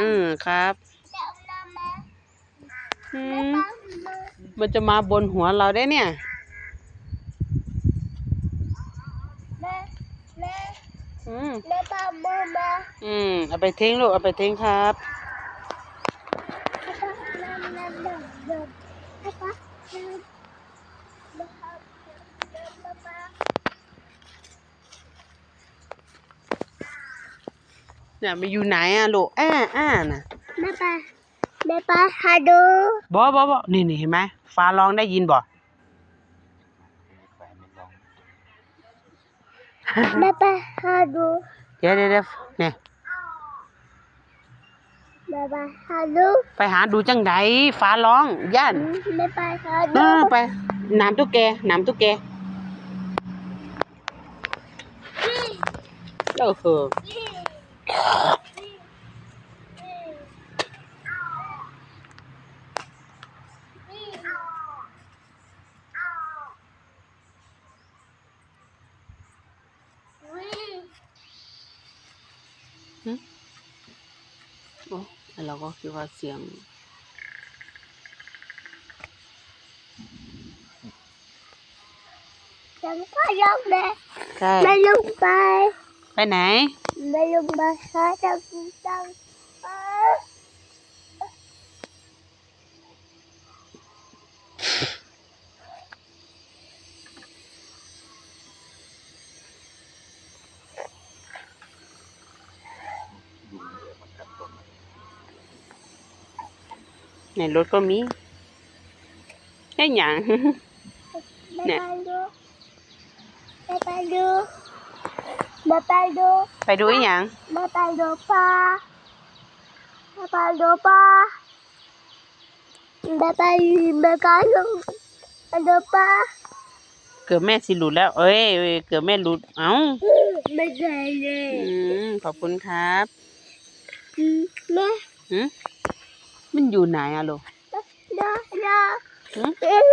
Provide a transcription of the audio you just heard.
อืมครับอืมมันจะมาบนหัวเราได้เนี่ยแม่แม่อืมแม่ป้าแม่แม่อืมเอาไปทิ้งลูก เอาไปทิ้งครับแม่แม่แม่แม่แม่ป้าแม่แม่ป้าแม่ป้า เนี่ยมันอยู่ไหนอะลูกอ้าอ้าน่ะแม่ป้าแม่ป้าหาดูบอบอบอนี่นี่เห็นไหมฟ้าร้องได้ยินบ่แม่ป้าหาดูเดี๋ยวเดี๋ยวเดี๋ยวเนี่ยแม่ป้าหาดูไปหาดูจังไดฟ้าร้องย่านแม่ป้าหาเอดูอไปน้ำตุ๊กแกน้ำตุ๊กแกเออเหอะ โอ้แล้วเราก็คิดว่าเสียงฉันก็ยกเลยใช่ไม่ลงไป ไปไหน ไม่ลงไปหาจังจังในร ถก็มีแค่หยังไม่ไปดูไม่ไปดูไม่ไปดูไปดูอีหยังไม่ไปดูปลาไม่ไปดูปลาไม่ไปไม่ไปดูไปดูปลาเกือบแม่สิหลุดแล้วเอ้ยเอ้ยเกือบแม่หลุดเอ้าไม่ใช่เลยอืมขอบคุณครับแม่หืมมันอยู่ไหนอะลูกนะนะหืมนะ